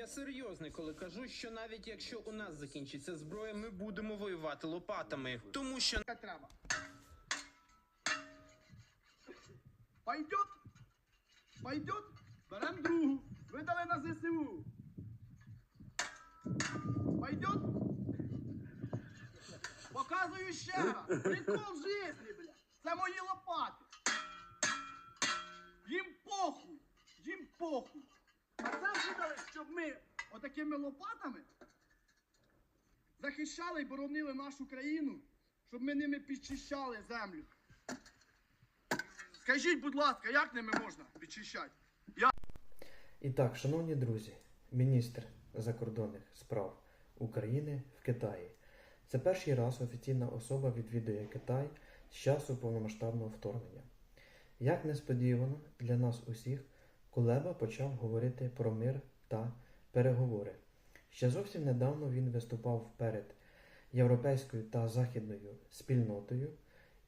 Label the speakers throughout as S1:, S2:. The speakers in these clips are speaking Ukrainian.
S1: Я серйозний, коли кажу, що навіть якщо у нас закінчиться зброя, ми будемо воювати лопатами, тому що
S2: треба. Пойдет? Пойдет? Берем другу. Видали на ЗСУ. Пойдет? Показую ще раз. Прикол жизни, бля. Це мої лопати. Їм похуй. Їм похуй. Це видали, щоб ми отакими лопатами захищали і боронили нашу країну, щоб ми ними підчищали землю. Скажіть, будь ласка, як ними можна підчищати?
S3: І так, шановні друзі, міністр закордонних справ України в Китаї. Це перший раз офіційна особа відвідує Китай з часу повномасштабного вторгнення. Як несподівано для нас усіх, Кулеба почав говорити про мир та переговори. Ще зовсім недавно він виступав перед європейською та західною спільнотою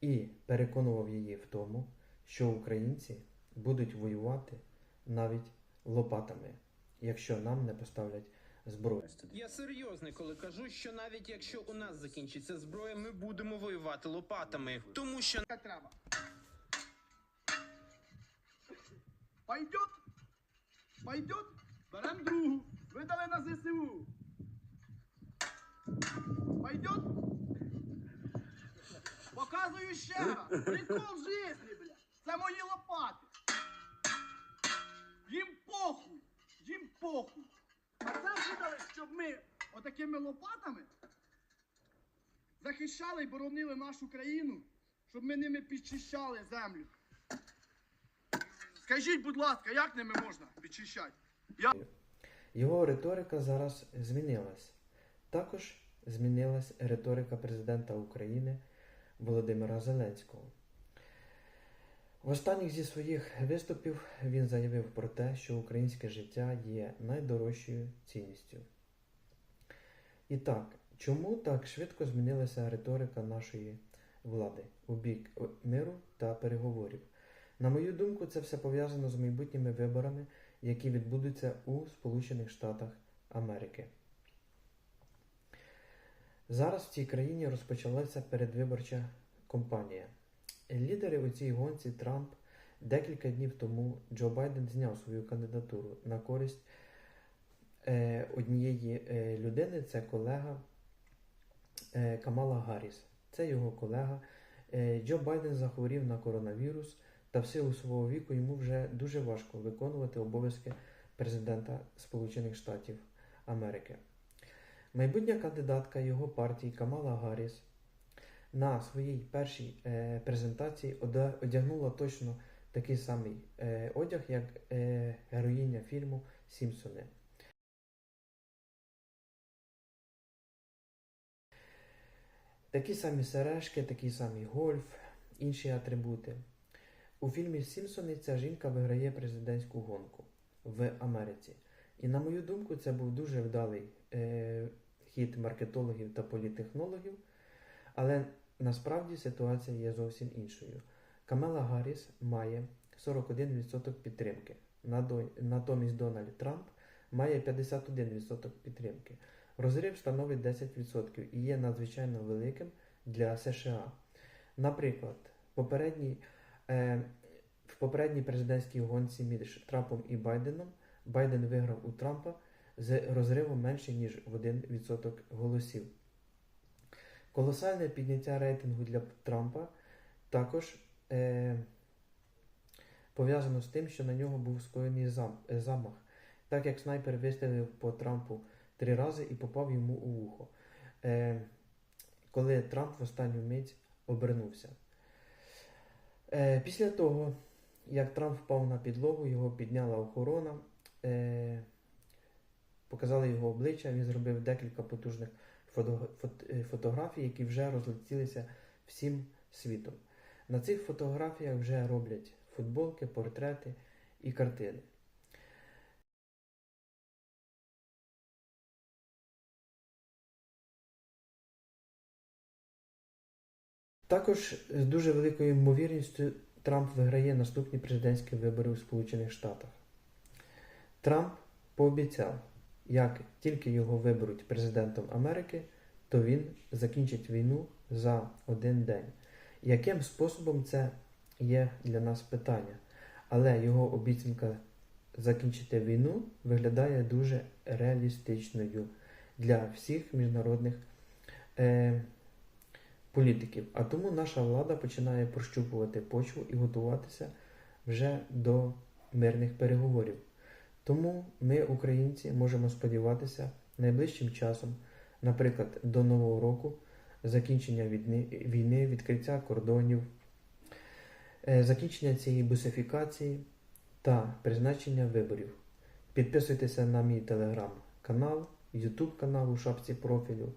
S3: і переконував її в тому, що українці будуть воювати навіть лопатами, якщо нам не поставлять зброю.
S1: я серйозний, коли кажу, що навіть якщо у нас закінчиться зброя, ми будемо воювати лопатами, тому що
S2: треба. Пойдет? Пойдет? Берем другу. Видали на ЗСУ. Пойдет? Показую ще раз. Прикол жизни, бля. Це мої лопати. Їм похуй. Їм похуй. А це видали, щоб ми отакими лопатами захищали і боронили нашу країну, щоб ми ними підчищали землю. Скажіть, будь ласка, як ними можна підчищати?
S3: Його риторика зараз змінилась. Також змінилась риторика президента України Володимира Зеленського. В останніх зі своїх виступів він заявив про те, що українське життя є найдорожчою цінністю. І так, чому так швидко змінилася риторика нашої влади у бік миру та переговорів? На мою думку, це все пов'язано з майбутніми виборами, які відбудуться у Сполучених Штатах Америки. Зараз в цій країні розпочалася передвиборча кампанія. Лідери у цій гонці Трамп декілька днів тому Джо Байден зняв свою кандидатуру на користь е, однієї е, людини, це колега е, Камала Гарріс. Це його колега. Е, Джо Байден захворів на коронавірус, та в силу свого віку йому вже дуже важко виконувати обов'язки президента Сполучених Штатів Америки. Майбутня кандидатка його партії Камала Гарріс на своїй першій е, презентації одягнула точно такий самий е, одяг, як е, героїня фільму Сімпсони. Такі самі сережки, такий самий гольф, інші атрибути. У фільмі Сімпсони ця жінка виграє президентську гонку в Америці. І на мою думку, це був дуже вдалий е, хід маркетологів та політтехнологів, але насправді ситуація є зовсім іншою. Камела Гарріс має 41% підтримки. Натомість Дональд Трамп має 51% підтримки. Розрив становить 10% і є надзвичайно великим для США. Наприклад, попередній, в попередній президентській гонці між Трампом і Байденом Байден виграв у Трампа з розривом менше, ніж в 1% голосів. Колосальне підняття рейтингу для Трампа також е, пов'язано з тим, що на нього був скоєний зам, е, замах, так як снайпер вистрілив по Трампу три рази і попав йому у вухо, е, коли Трамп в останню мить обернувся. Е, після того, як Трамп впав на підлогу, його підняла охорона, е, показали його обличчя, він зробив декілька потужних е, фотографій, які вже розлетілися всім світом. На цих фотографіях вже роблять футболки, портрети і картини. Також з дуже великою ймовірністю Трамп виграє наступні президентські вибори у Сполучених Штатах. Трамп пообіцяв, як тільки його виберуть президентом Америки, то він закінчить війну за один день. Яким способом це є для нас питання? Але його обіцянка закінчити війну виглядає дуже реалістичною для всіх міжнародних е, політиків. А тому наша влада починає прощупувати почву і готуватися вже до мирних переговорів. Тому ми, українці, можемо сподіватися найближчим часом, наприклад, до Нового року, закінчення війни, відкриття кордонів, е, закінчення цієї бусифікації та призначення виборів. Підписуйтеся на мій телеграм-канал, ютуб канал у шапці профілю.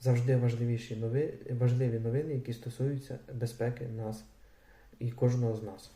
S3: Завжди важливіші нови, важливі новини, які стосуються безпеки нас і кожного з нас.